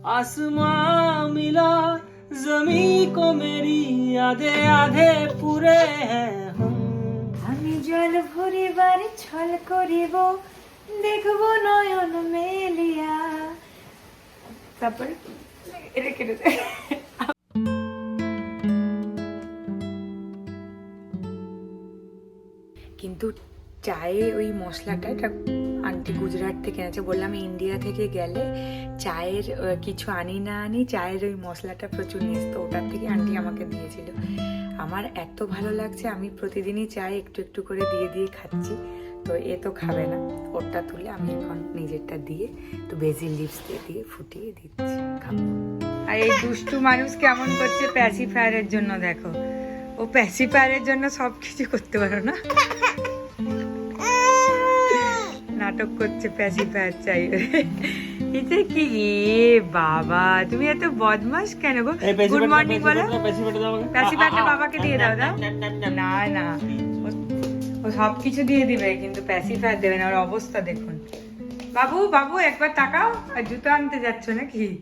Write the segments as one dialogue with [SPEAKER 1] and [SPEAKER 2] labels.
[SPEAKER 1] आसमां मिला जमी को मेरी आधे आधे पूरे हैं हम
[SPEAKER 2] আমি জল ভরিবার ছল করিব দেখব নয়ন মেলিয়া তারপর এটা কেটে দে। কিন্তু চায়ে ওই মশলাটা, এটা আন্টি গুজরাট থেকে এনেছে, বললাম ইন্ডিয়া থেকে গেলে চায়ের কিছু আনি না আনি, চায়ের ওই মশলাটা প্রচুর নিস তো ওটার থেকে আন্টি আমাকে দিয়েছিল। আমার এত ভালো লাগছে, আমি প্রতিদিনই চায় একটু একটু করে দিয়ে দিয়ে খাচ্ছি, তো এ তো খাবে না। ওরটা তুলে আমি এখন নিজেরটা দিয়ে তো বেজিল লিপস দিয়ে দিয়ে ফুটিয়ে দিচ্ছি, খাব। আর এই দুষ্টু মানুষ কেমন করছে প্যাসিফায়ারের জন্য দেখো। ও প্যাসিফায়ারের জন্য সব কিছু করতে পারো না। নাটক করছে প্যাসিফায়ার চাই। এটা কি? এ বাবা তুমি এত বদমাস কেন গো? গুড মর্নিং বলো। প্যাসিফায়ারটা বাবাকে দিয়ে দাও দাও। না না। ও- সব কিছু দিয়ে দিবে কিন্তু প্যাসিফায়ার দেবে না। ওর অবস্থা দেখুন। বাবু বাবু একবার তাকাও। আর জুতো আনতে যাচ্ছ নাকি?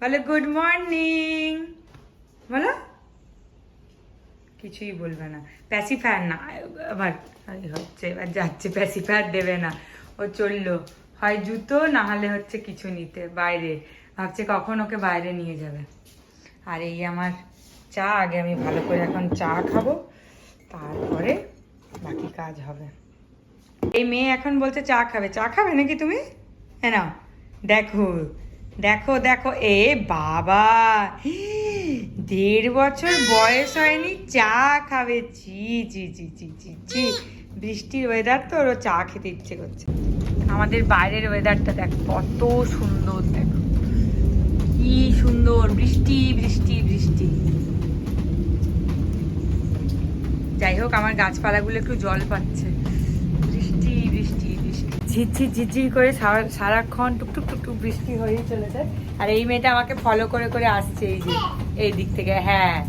[SPEAKER 2] বলে গুড মর্নিং বলো। কিছুই বলবে না। প্যাসিফায়ার না আবার হচ্ছে এবার যাচ্ছে। প্যাসিফায়ার দেবে না। ও চলল। হয় জুতো, না হলে হচ্ছে কিছু নিতে, বাইরে। ভাবছে কখন ওকে বাইরে নিয়ে যাবে। আর এই আমার চা, আগে আমি ভালো করে এখন চা খাব, তারপরে বাকি কাজ হবে। এই মেয়ে এখন বলছে চা খাবে। চা খাবে নাকি তুমি? হ্যাঁ নাও, দেখো দেখো দেখো। এ বাবা, দেড় বছর বয়স হয়নি, চা খাবে। জি জি জি জি জি জি বৃষ্টির ওয়েদার তো ওরও চা খেতে ইচ্ছে করছে। আমাদের বাইরের ওয়েদারটা দেখো, কত সুন্দর দেখো। কি সুন্দর, বৃষ্টি বৃষ্টি বৃষ্টি। যাই হোক, আমার গাছপালাগুলো একটু জল পাচ্ছে। বৃষ্টি বৃষ্টি বৃষ্টি। ঝিরঝির ঝিরঝির করে সারা- সারাক্ষণ টুকটুক টুকটুক বৃষ্টি হয়েই চলেছে। আর এই মেয়েটা আমাকে ফলো করে করে আসছে এই যে, এই দিক থেকে। হ্যাঁ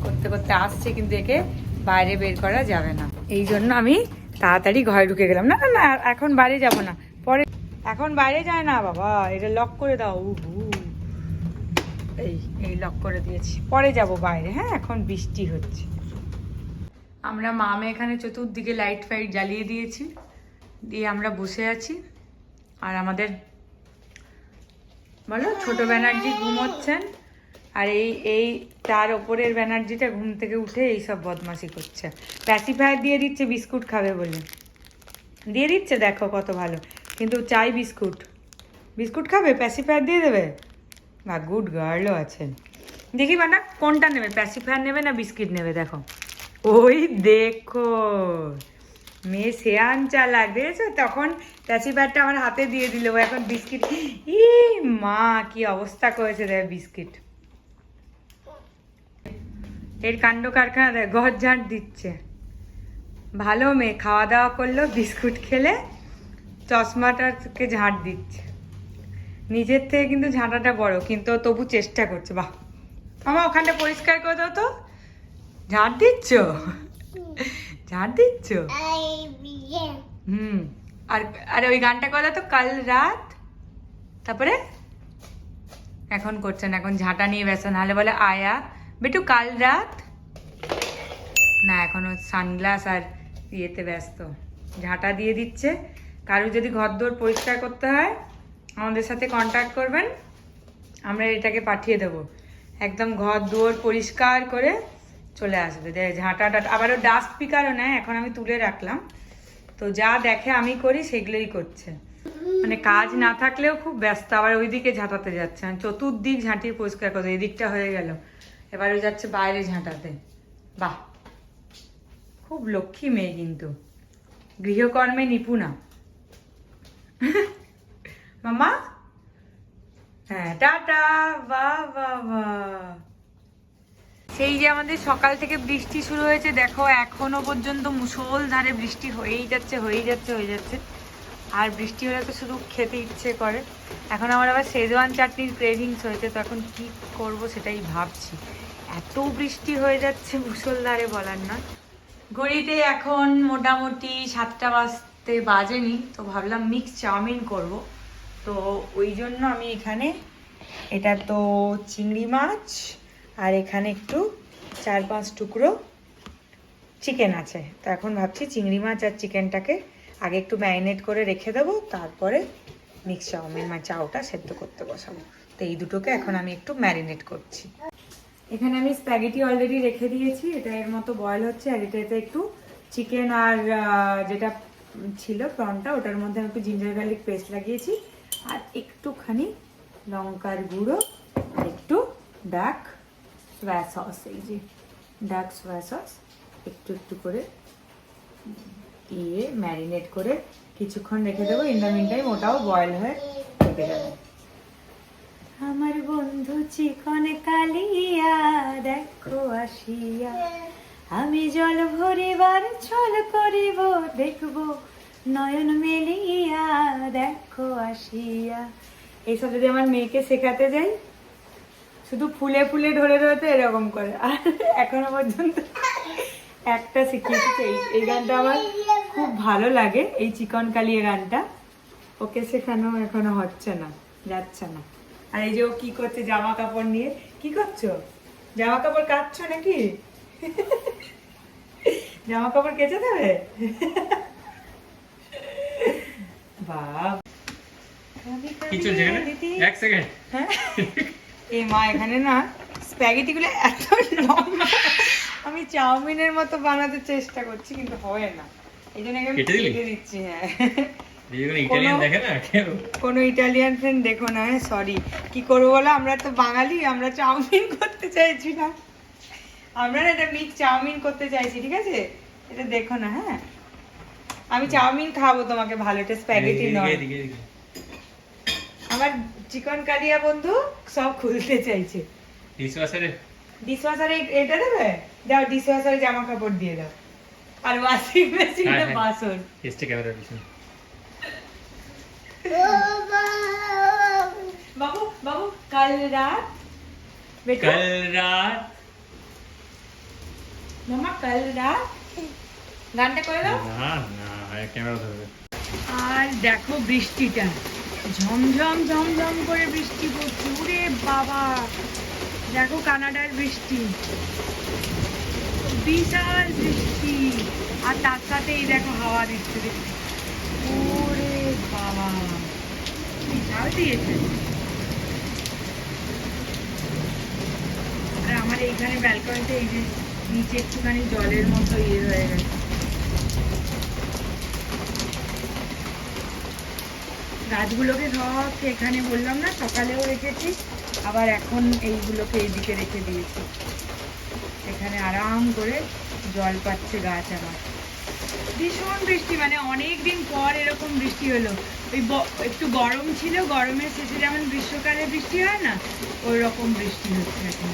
[SPEAKER 2] করতে করতে আসছে, কিন্তু একে বাইরে বের করা যাবে না। এই জন্য আমি তাড়াতাড়ি ঘরে ঢুকে গেলাম। না না না, এখন বাইরে যাব না। পরে এখন বাইরে যায় না, বাবা। এটা লক করে দাও। উহু। এই এই লক করে দিয়েছি। পরে যাব বাইরে। হ্যাঁ এখন বৃষ্টি হচ্ছে। আমরা মামে এখানে চতুর্দিকে লাইট ফাইট জ্বালিয়ে দিয়েছি। দিয়ে আমরা বসে আছি। আর আমাদের বলো, ছোট ব্যানার্জি ঘুমোচ্ছেন। আর এই এই, তার ওপরের ব্যানার্জিটা ঘুম থেকে উঠে এই সব বদমাশি করছে। প্যাসিফায়ার দিয়ে দিচ্ছে বিস্কুট খাবে বলে। দিয়ে দিচ্ছে, দেখো কত ভালো। কিন্তু চাই বিস্কুট। বিস্কুট খাবে? প্যাসিফায়ার দিয়ে দেবে? বা গুড গার্লও আছেন দেখি বানা, কোনটা নেবে? প্যাসিফায়ার নেবে না বিস্কিট নেবে? দেখো। ওই দেখো। মেয়ে শেয়ান চালাক, দেখেছ? তখন প্যাসিফায়ারটা আমার হাতে দিয়ে দিল। এখন বিস্কিট ই মা, কি অবস্থা করেছে দেখ বিস্কিট। এর কাণ্ড কারখানা দেখ ঘর ঝাঁট দিচ্ছে। ভালো মেয়ে খাওয়া দাওয়া করল, বিস্কুট খেলে চশমাটাকে ঝাঁট দিচ্ছে। নিজের থেকে কিন্তু ঝাঁটাটা বড়, কিন্তু তবু চেষ্টা করছে। বাহ! আমার ওখানটা পরিষ্কার করে দাও তো। ঝাঁট দিচ্ছ? ঝাঁট দিচ্ছ? হুম। আর আর ওই গানটা কথা তো, কাল রাত। তারপরে? এখন করছেন এখন ঝাঁটা নিয়ে ব্যস্ত, নাহলে বলে আয়া। বেটু, কাল রাত? না, এখন ও সানগ্লাস আর ইয়েতে ব্যস্ত। ঝাঁটা দিয়ে দিচ্ছে। কারও যদি ঘর দোর পরিষ্কার করতে হয়, আমাদের সাথে কন্ট্যাক্ট করবেন। আমরা এটাকে পাঠিয়ে দেবো। একদম ঘর দুয়ার পরিষ্কার করে চলে আসবে। ঝাঁটা ঝাঁটাটা আবারও ডাস্ট পিকারও নেয়, এখন আমি তুলে রাখলাম। তো যা দেখে আমি করি, সেগুলোই করছে। মানে কাজ না থাকলেও খুব ব্যস্ত, আবার ওইদিকে ঝাঁটাতে যাচ্ছে। মানে চতুর্দিক ঝাঁটিয়ে পরিষ্কার করতে, এদিকটা হয়ে গেল। এবার যাচ্ছে বাইরে ঝাঁটাতে। বাহ! খুব লক্ষ্মী মেয়ে কিন্তু। গৃহকর্মে নিপুণা। মামা? হ্যাঁ টাটা! সেই যে আমাদের সকাল থেকে বৃষ্টি শুরু হয়েছে, দেখো এখনও পর্যন্ত মুষলধারে বৃষ্টি হয়েই যাচ্ছে হয়েই যাচ্ছে, হয়ে যাচ্ছে। আর বৃষ্টি হলে তো শুধু খেতে ইচ্ছে করে। এখন আমার আবার শেজওয়ান চাটনির ক্রেভিংস হয়েছে, তো এখন কি করব সেটাই ভাবছি। এত বৃষ্টি হয়ে যাচ্ছে মুষলধারে বলার না ঘড়িতে এখন মোটামুটি সাতটা বাজতে বাজেনি, তো ভাবলাম মিক্স চাউমিন করব। তো ওই জন্য আমি এখানে, এটা তো চিংড়ি মাছ, আর এখানে একটু চার পাঁচ টুকরো চিকেন আছে। তো এখন ভাবছি চিংড়ি মাছ আর চিকেনটাকে আগে একটু ম্যারিনেট করে রেখে দেবো, তারপরে মিক্স চাউমিন মানে চাউটা সেদ্ধ করতে বসাবো। তো এই দুটোকে এখন আমি একটু ম্যারিনেট করছি। এখানে আমি স্প্যাগেটি অলরেডি রেখে দিয়েছি। এটা এর মতো বয়েল হচ্ছে, আর এটাতে একটু চিকেন আর যেটা ছিল প্রনটা ওটার মধ্যে আমি একটু জিঞ্জার গার্লিক পেস্ট লাগিয়েছি। আর একটুখানি লঙ্কার গুঁড়ো একটু ডাক সোয়া সস এই যে ডাক সোয়া সস একটু একটু করে দিয়ে ম্যারিনেট করে কিছুক্ষণ রেখে দেবো। ইন মিন টাইম ওটাও বয়েল হয়ে থেকে যাবে। আমার বন্ধু চিকন কালিয়া, দেখো আসিয়া। আমি জল ভরিবার ছল করিব, দেখব নয়ন মেলিয়া, দেখো আসিয়া। এইসব যদি আমার মেয়েকে শেখাতে যাই, শুধু ফুলে ফুলে ধরে ধরতে এরকম করে। আর এখনও পর্যন্ত একটা শিখিয়েছি এই এই গানটা আমার খুব ভালো লাগে, এই চিকন কালিয়া গানটা। ওকে শেখানো এখনও হচ্ছে না, যাচ্ছে না। আর এই যে ও কি করছে জামা কাপড় নিয়ে? কি করছ? জামা কাপড় কাটছো নাকি? জামা কাপড় কেচে দেবে? বাপ
[SPEAKER 1] কি চলছে এক সেকেন্ড
[SPEAKER 2] হ্যাঁ? এই মা এখানে না স্প্যাগেটি গুলো এত লম্বা। আমি চাউমিনের মতো বানাতে চেষ্টা করছি কিন্তু হয় না। এই জন্য
[SPEAKER 1] কেটে
[SPEAKER 2] দিচ্ছি হ্যাঁ।
[SPEAKER 1] কেন
[SPEAKER 2] ইটালিয়ান ফ্রেন্ড দেখো না হ্যাঁ সরি কি করব বলো? আমরা তো বাঙালি আমরা চাউমিন করতে চাইছি না আমরা না এটা মিক্স চাউমিন করতে চাইছি ঠিক আছে? এটা দেখো না হ্যাঁ? আমি চাউমিন খাব তোমাকে ভালো এটা স্প্যাগেটি নয়। আমার চিকন কালিয়া বন্ধু সব খুলতে চাইছে।
[SPEAKER 1] ডিশওয়াশারে
[SPEAKER 2] ডিশওয়াশারে এটা দেবে? দাও ডিশওয়াশারে জামা কাপড় দিয়ে দাও। আর ওয়াশিং মেশিনে
[SPEAKER 1] হ্যাঁ, হ্যাঁ।
[SPEAKER 2] বাসন।
[SPEAKER 1] ক্যামেরা পিছনে
[SPEAKER 2] রাত মামা কাল রাত? গানটা করে দাও।
[SPEAKER 1] না না ক্যামেরা ধরবে
[SPEAKER 2] আর দেখো বৃষ্টিটা। ঝমঝম ঝমঝম করে বৃষ্টি পড়ছে। ওরে বাবা! দেখো কানাডার বৃষ্টি। বিশাল বৃষ্টি। আর তার সাথে এই দেখো হাওয়া দিচ্ছে ওরে আর আমার এইখানে ব্যালকনিতে এই নিচে একটুখানি জলের মতো ইয়ে হয়ে গেছে। গাছগুলোকে সব এখানে বললাম না, সকালেও রেখেছি, আবার এখন এইগুলোকে এইদিকে রেখে দিয়েছি। এখানে আরাম করে জল পাচ্ছে গাছ আমার। ভীষণ বৃষ্টি মানে অনেক দিন পর এরকম বৃষ্টি হলো। ওই একটু গরম ছিল, গরমের শেষে যেমন গ্রীষ্মকালে বৃষ্টি হয় না ওই রকম বৃষ্টি হচ্ছে এখন।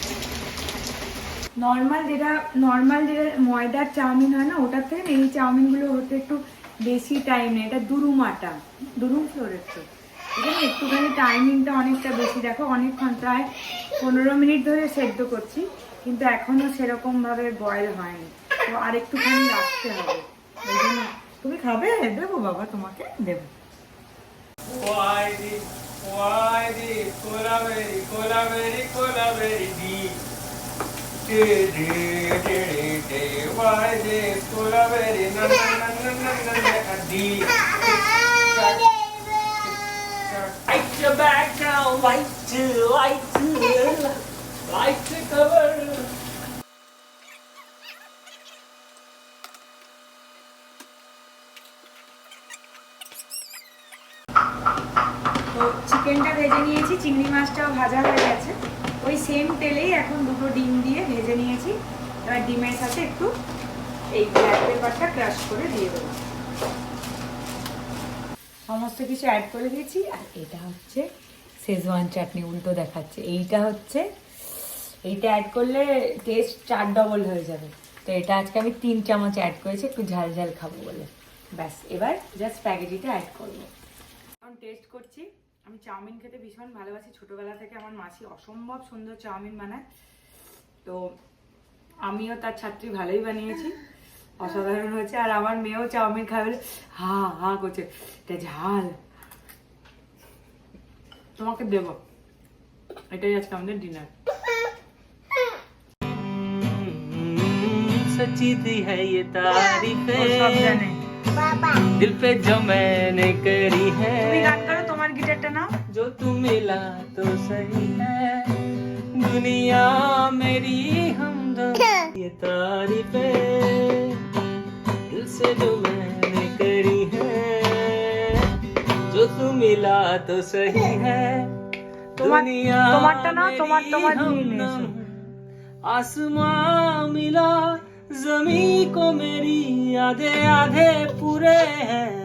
[SPEAKER 2] নর্মাল যেটা নর্মাল যেটা ময়দার চাউমিন হয় না ওটার থেকে এই চাউমিনগুলো হতে একটু বেশি টাইম নেই এটা দুরুম আটা দুরুম ফ্লোরের তো। এখানে একটুখানি টাইমিংটা অনেকটা বেশি। দেখো, অনেকক্ষণ, প্রায় পনেরো মিনিট ধরে সেদ্ধ করছি, কিন্তু এখনও সেরকমভাবে বয়েল হয়নি। তো আর একটুখানি রাখতে হবে। তুমি খাবে দেবো বাবা তোমাকে দেবো
[SPEAKER 1] Light the background, light to light to light the cover.
[SPEAKER 2] তো চিকেনটা ভেজে নিয়েছি, চিংড়ি মাছটাও ভাজা হয়ে গেছে। ওই সেম তেলেই এখন দুটো ডিম দিয়ে ভেজে নিয়েছি। এবার ডিমের সাথে একটু এই ব্ল্যাক পেপারটা ক্রাশ করে দিয়ে দেবো। সমস্ত কিছু অ্যাড করে দিয়েছি, আর এটা হচ্ছে শেজওয়ান চাটনি উল্টো দেখাচ্ছে। এইটা হচ্ছে, এইটা অ্যাড করলে টেস্ট চার ডবল হয়ে যাবে। তো এটা আজকে আমি তিন চামচ অ্যাড করেছি, একটু ঝাল ঝাল খাব বলে। ব্যাস, এবার জাস্ট প্যাকেটিটা অ্যাড করব। এখন টেস্ট করছি। আমি চাউমিন খেতে ভীষণ ভালোবাসি ছোটবেলা থেকে আমার মাসি অসম্ভব সুন্দর চাউমিন বানায় তো আমিও তার ছাত্রী ভালোই বানিয়েছি অসাধারণ হয়েছে আর আমার মেয়েও চাউমিন খাবে বলে হা হা করছে এটা ঝাল তোমাকে দেবো এটাই আজকে আমাদের ডিনার
[SPEAKER 1] सच्ची थी है ये
[SPEAKER 2] সব
[SPEAKER 1] तारीफें
[SPEAKER 2] জানে
[SPEAKER 1] दिल पे जो मैंने करी
[SPEAKER 2] তুমি
[SPEAKER 1] है
[SPEAKER 2] গান করো তোমার গিটারটা নাও
[SPEAKER 1] जो तू मिला तो सही है दुनिया मेरी हमदम ये तारीफें दिल से जो मैंने करी है जो तू मिला तो सही है
[SPEAKER 2] তোমার-
[SPEAKER 1] दुनिया
[SPEAKER 2] তোমারটা নাও, তোমার-
[SPEAKER 1] मेरी
[SPEAKER 2] তোমার নিয়ে নে
[SPEAKER 1] हमदम।
[SPEAKER 2] এসো।
[SPEAKER 1] आसमां मिला जमी को मेरी आधे आधे पूरे हैं हम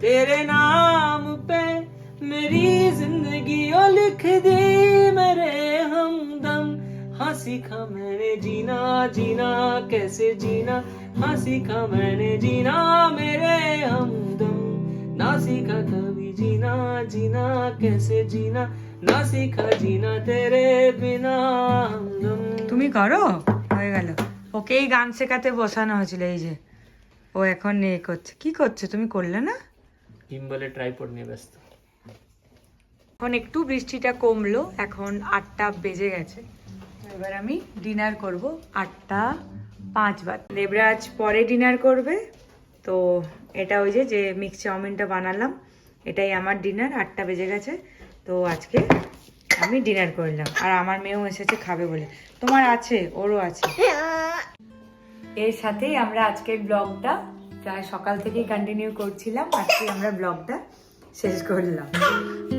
[SPEAKER 1] तेरे नाम पे मेरी जिंदगी ओ लिख दी मेरे हमदम हाँ सीखा मैंने जीना जीना कैसे जीना हाँ सीखा मैंने जीना मेरे हमदम ना सीखा कभी जीना जीना कैसे जीना ना सीखा जीना तेरे बिना हमदम
[SPEAKER 2] তুমি করো হয়ে গেল ওকে এই গান শেখাতে বসানো হয়েছিল এই যে ও এখন এ করছে কি করছো তুমি করলে না
[SPEAKER 1] কিম্বলে ট্রাইপড নিয়ে ব্যস্ত।
[SPEAKER 2] এখন একটু বৃষ্টিটা কমলো, এখন আটটা বেজে গেছে। এবার আমি ডিনার করব আটটা পাঁচ বার দেবরাজ পরে ডিনার করবে, তো এটা ওই যে যে মিক্স চাউমিনটা বানালাম, এটাই আমার ডিনার আটটা বেজে গেছে। তো আজকে আমি ডিনার করলাম। আর আমার মেয়েও এসেছে খাবে বলে। তোমার আছে, ওরও আছে। এর সাথেই আমরা আজকের ব্লগটা প্রায় সকাল থেকেই কন্টিনিউ করছিলাম। আজকে আমরা ব্লগটা শেষ করলাম।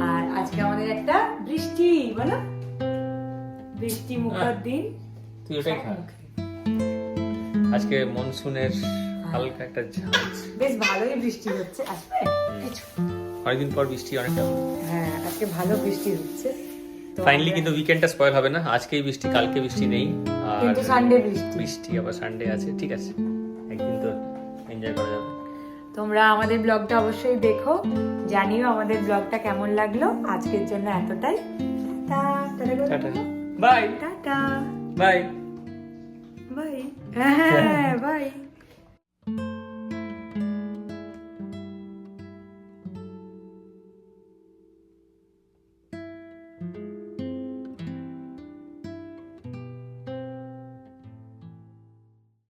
[SPEAKER 2] আর আজকে আমাদের একটা বৃষ্টি বলো? বৃষ্টি মুখর দিন।
[SPEAKER 1] তুই ওটাই খা। আজকে মনসুনের হালকা একটা ঝাঁজ।
[SPEAKER 2] বেশ ভালোই বৃষ্টি হচ্ছে আজকে।
[SPEAKER 1] অনেকদিন পর বৃষ্টি অনেকটা।
[SPEAKER 2] হ্যাঁ আজকে ভালো বৃষ্টি হচ্ছে।
[SPEAKER 1] ফাইনালি কিন্তু উইকেন্ডটা স্পয়েল হবে না। আজকেই বৃষ্টি কালকে বৃষ্টি নেই। আর
[SPEAKER 2] সানডে বৃষ্টি।
[SPEAKER 1] বৃষ্টি আবার সানডে আছে। ঠিক আছে।
[SPEAKER 2] তোমরা আমাদের ব্লগটা অবশ্যই দেখো। জানিও আমাদের ব্লগটা কেমন লাগল। আজকের জন্য এতটাই।
[SPEAKER 1] বাই।
[SPEAKER 2] টাটা।
[SPEAKER 1] বাই।
[SPEAKER 2] বাই। হ্যাঁ বাই।